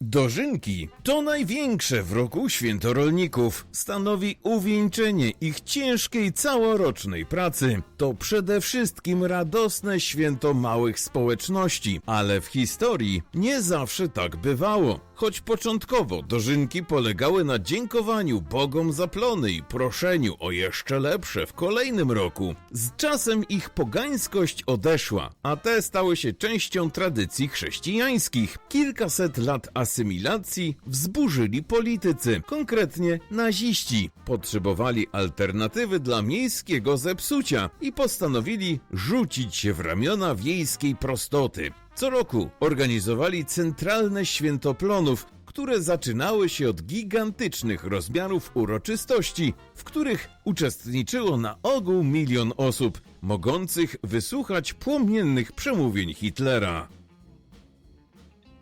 Dożynki to największe w roku święto rolników. Stanowi uwieńczenie ich ciężkiej całorocznej pracy. To przede wszystkim radosne święto małych społeczności, ale w historii nie zawsze tak bywało. Choć początkowo dożynki polegały na dziękowaniu Bogom za plony i proszeniu o jeszcze lepsze w kolejnym roku, z czasem ich pogańskość odeszła, a te stały się częścią tradycji chrześcijańskich. Kilkaset lat asymilacji wzburzyli politycy, konkretnie naziści. Potrzebowali alternatywy dla miejskiego zepsucia i postanowili rzucić się w ramiona wiejskiej prostoty. Co roku organizowali centralne święto plonów, które zaczynały się od gigantycznych rozmiarów uroczystości, w których uczestniczyło na ogół milion osób, mogących wysłuchać płomiennych przemówień Hitlera.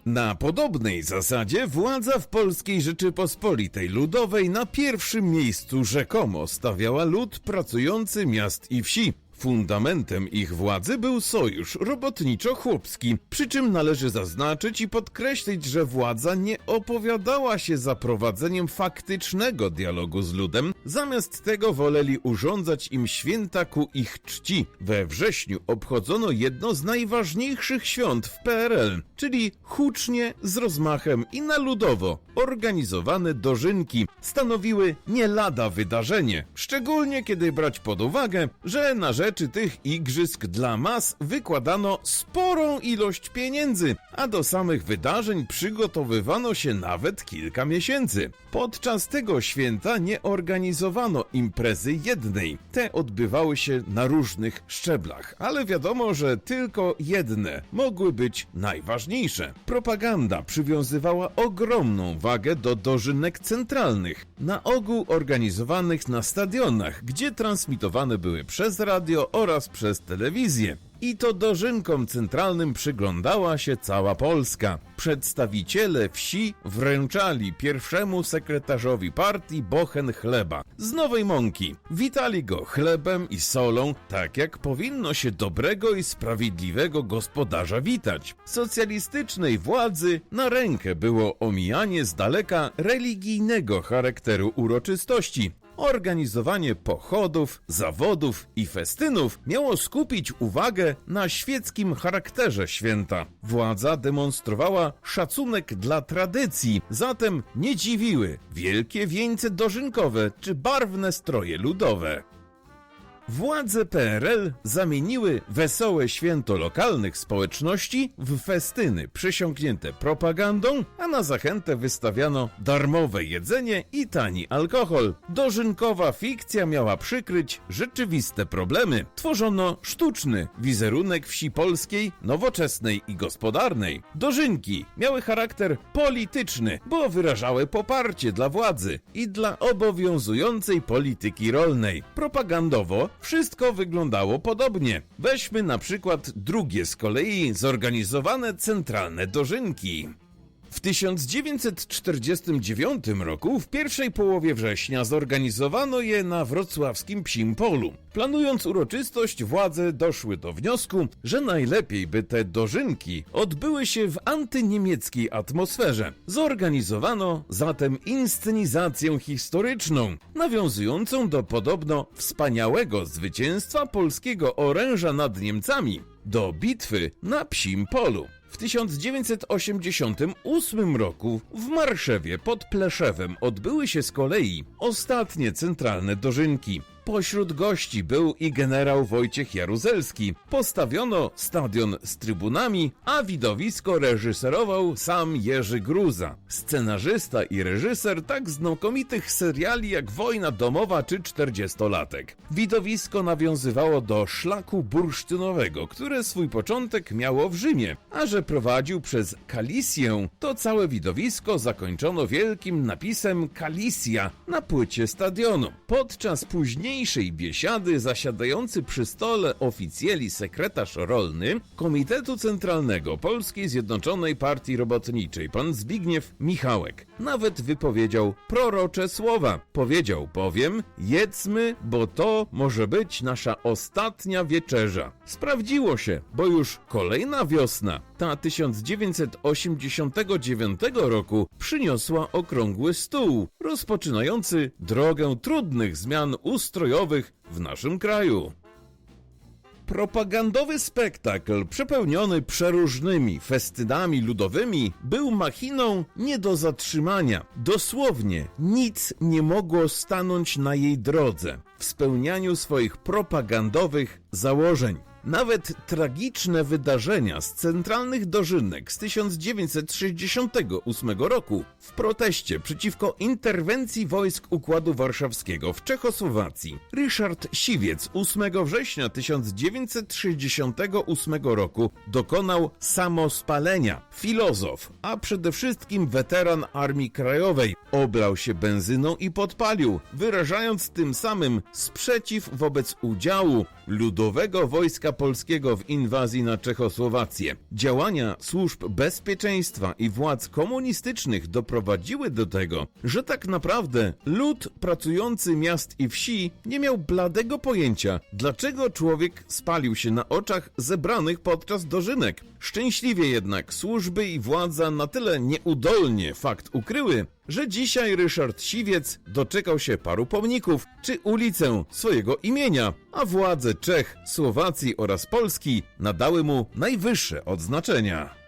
Na podobnej zasadzie władza w Polskiej Rzeczypospolitej Ludowej na pierwszym miejscu rzekomo stawiała lud pracujący miast i wsi. Fundamentem ich władzy był sojusz robotniczo-chłopski, przy czym należy zaznaczyć i podkreślić, że władza nie opowiadała się za prowadzeniem faktycznego dialogu z ludem, zamiast tego woleli urządzać im święta ku ich czci. We wrześniu obchodzono jedno z najważniejszych świąt w PRL, czyli hucznie, z rozmachem i na ludowo organizowane dożynki stanowiły nie lada wydarzenie, szczególnie kiedy brać pod uwagę, że na rzeczy tych igrzysk dla mas wykładano sporą ilość pieniędzy, a do samych wydarzeń przygotowywano się nawet kilka miesięcy. Podczas tego święta nie organizowano imprezy jednej. Te odbywały się na różnych szczeblach, ale wiadomo, że tylko jedne mogły być najważniejsze. Propaganda przywiązywała ogromną wagę do dożynek centralnych, na ogół organizowanych na stadionach, gdzie transmitowane były przez radio oraz przez telewizję. I to dożynkom centralnym przyglądała się cała Polska. Przedstawiciele wsi wręczali pierwszemu sekretarzowi partii bochen chleba z nowej mąki. Witali go chlebem i solą, tak jak powinno się dobrego i sprawiedliwego gospodarza witać. Socjalistycznej władzy na rękę było omijanie z daleka religijnego charakteru uroczystości. Organizowanie pochodów, zawodów i festynów miało skupić uwagę na świeckim charakterze święta. Władza demonstrowała szacunek dla tradycji, zatem nie dziwiły wielkie wieńce dożynkowe czy barwne stroje ludowe. Władze PRL zamieniły wesołe święto lokalnych społeczności w festyny przesiąknięte propagandą, a na zachętę wystawiano darmowe jedzenie i tani alkohol. Dożynkowa fikcja miała przykryć rzeczywiste problemy. Tworzono sztuczny wizerunek wsi polskiej, nowoczesnej i gospodarnej. Dożynki miały charakter polityczny, bo wyrażały poparcie dla władzy i dla obowiązującej polityki rolnej. Propagandowo wszystko wyglądało podobnie. Weźmy na przykład drugie z kolei zorganizowane centralne dożynki. W 1949 roku, w pierwszej połowie września, zorganizowano je na wrocławskim Psim Polu. Planując uroczystość, władze doszły do wniosku, że najlepiej by te dożynki odbyły się w antyniemieckiej atmosferze. Zorganizowano zatem inscenizację historyczną, nawiązującą do podobno wspaniałego zwycięstwa polskiego oręża nad Niemcami, do bitwy na Psim Polu. W 1988 roku w Marszewie pod Pleszewem odbyły się z kolei ostatnie centralne dożynki. Pośród gości był i generał Wojciech Jaruzelski. Postawiono stadion z trybunami, a widowisko reżyserował sam Jerzy Gruza, scenarzysta i reżyser tak znakomitych seriali jak Wojna domowa czy Czterdziestolatek. Widowisko nawiązywało do szlaku bursztynowego, które swój początek miało w Rzymie, a że prowadził przez Kalisję, to całe widowisko zakończono wielkim napisem Kalisja na płycie stadionu. Podczas późniejszej biesiady zasiadający przy stole oficjeli sekretarz rolny Komitetu Centralnego Polskiej Zjednoczonej Partii Robotniczej, pan Zbigniew Michałek, nawet wypowiedział prorocze słowa. Powiedział bowiem, jedzmy, bo to może być nasza ostatnia wieczerza. Sprawdziło się, bo już kolejna wiosna Ta 1989 roku przyniosła okrągły stół, rozpoczynający drogę trudnych zmian ustrojowych w naszym kraju. Propagandowy spektakl przepełniony przeróżnymi festynami ludowymi był machiną nie do zatrzymania. Dosłownie nic nie mogło stanąć na jej drodze w spełnianiu swoich propagandowych założeń. Nawet tragiczne wydarzenia z centralnych dożynek z 1968 roku w proteście przeciwko interwencji wojsk Układu Warszawskiego w Czechosłowacji. Ryszard Siwiec 8 września 1968 roku dokonał samospalenia. Filozof, a przede wszystkim weteran Armii Krajowej, oblał się benzyną i podpalił, wyrażając tym samym sprzeciw wobec udziału Ludowego Wojska Polskiego w inwazji na Czechosłowację. Działania służb bezpieczeństwa i władz komunistycznych doprowadziły do tego, że tak naprawdę lud pracujący miast i wsi nie miał bladego pojęcia, dlaczego człowiek spalił się na oczach zebranych podczas dożynek. Szczęśliwie jednak służby i władza na tyle nieudolnie fakt ukryły, że dzisiaj Ryszard Siwiec doczekał się paru pomników czy ulicę swojego imienia, a władze Czech, Słowacji oraz Polski nadały mu najwyższe odznaczenia.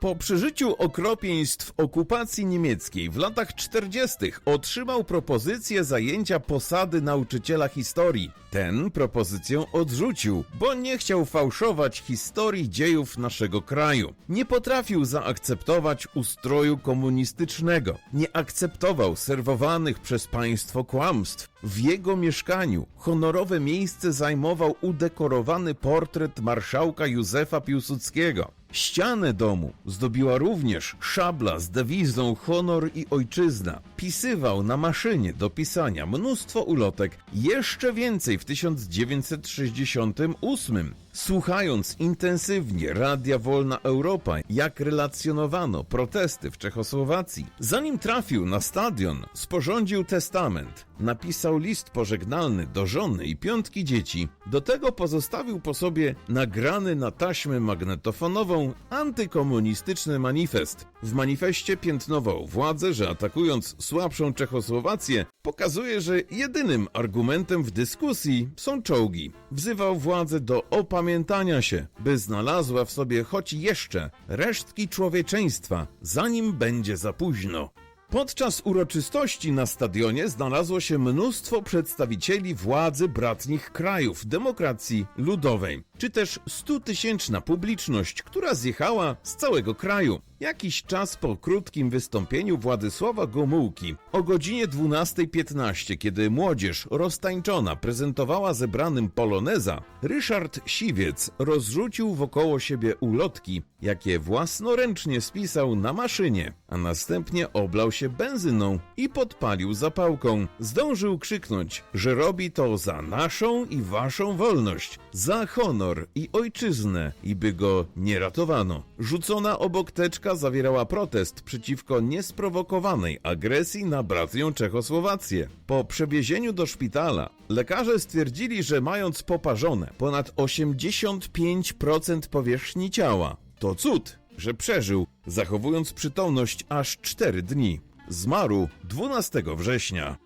Po przeżyciu okropieństw okupacji niemieckiej w latach 40. otrzymał propozycję zajęcia posady nauczyciela historii. Ten propozycję odrzucił, bo nie chciał fałszować historii dziejów naszego kraju. Nie potrafił zaakceptować ustroju komunistycznego. Nie akceptował serwowanych przez państwo kłamstw. W jego mieszkaniu honorowe miejsce zajmował udekorowany portret marszałka Józefa Piłsudskiego. Ścianę domu zdobiła również szabla z dewizą Honor i Ojczyzna. Pisywał na maszynie do pisania mnóstwo ulotek, jeszcze więcej w 1968. Słuchając intensywnie Radia Wolna Europa, jak relacjonowano protesty w Czechosłowacji, zanim trafił na stadion, sporządził testament, napisał list pożegnalny do żony i piątki dzieci, do tego pozostawił po sobie nagrany na taśmę magnetofonową antykomunistyczny manifest. W manifestie piętnował władzę, że atakując słabszą Czechosłowację, pokazuje, że jedynym argumentem w dyskusji są czołgi. Wzywał władzę do opamiętania się, by znalazła w sobie choć jeszcze resztki człowieczeństwa, zanim będzie za późno. Podczas uroczystości na stadionie znalazło się mnóstwo przedstawicieli władzy bratnich krajów demokracji ludowej, czy też stutysięczna publiczność, która zjechała z całego kraju. Jakiś czas po krótkim wystąpieniu Władysława Gomułki o godzinie 12.15, kiedy młodzież roztańczona prezentowała zebranym poloneza, Ryszard Siwiec rozrzucił wokoło siebie ulotki, jakie własnoręcznie spisał na maszynie, a następnie oblał się benzyną i podpalił zapałką. Zdążył krzyknąć, że robi to za naszą i waszą wolność, za honor i ojczyznę i by go nie ratowano. Rzucona obok teczka zawierała protest przeciwko niesprowokowanej agresji na bratnią Czechosłowację. Po przewiezieniu do szpitala lekarze stwierdzili, że mając poparzone ponad 85% powierzchni ciała, to cud, że przeżył, zachowując przytomność aż 4 dni. Zmarł 12 września.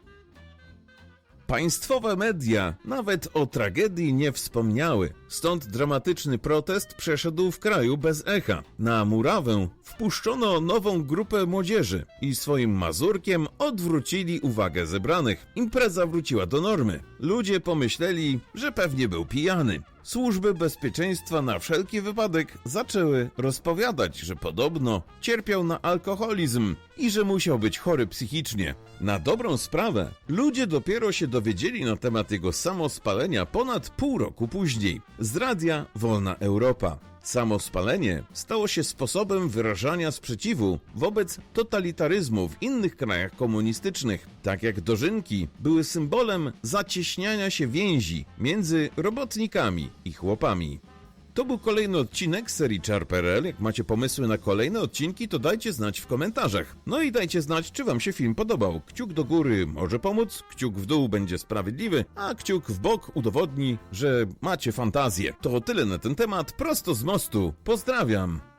Państwowe media nawet o tragedii nie wspomniały, stąd dramatyczny protest przeszedł w kraju bez echa. Na murawę wpuszczono nową grupę młodzieży i swoim mazurkiem odwrócili uwagę zebranych. Impreza wróciła do normy. Ludzie pomyśleli, że pewnie był pijany. Służby bezpieczeństwa na wszelki wypadek zaczęły rozpowiadać, że podobno cierpiał na alkoholizm i że musiał być chory psychicznie. Na dobrą sprawę, ludzie dopiero się dowiedzieli na temat jego samospalenia ponad pół roku później z radia Wolna Europa. Samospalenie stało się sposobem wyrażania sprzeciwu wobec totalitaryzmu w innych krajach komunistycznych, tak jak dożynki były symbolem zacieśniania się więzi między robotnikami i chłopami. To był kolejny odcinek serii Charperel. Jak macie pomysły na kolejne odcinki, to dajcie znać w komentarzach. No i dajcie znać, czy wam się film podobał. Kciuk do góry może pomóc, kciuk w dół będzie sprawiedliwy, a kciuk w bok udowodni, że macie fantazję. To tyle na ten temat, prosto z mostu. Pozdrawiam!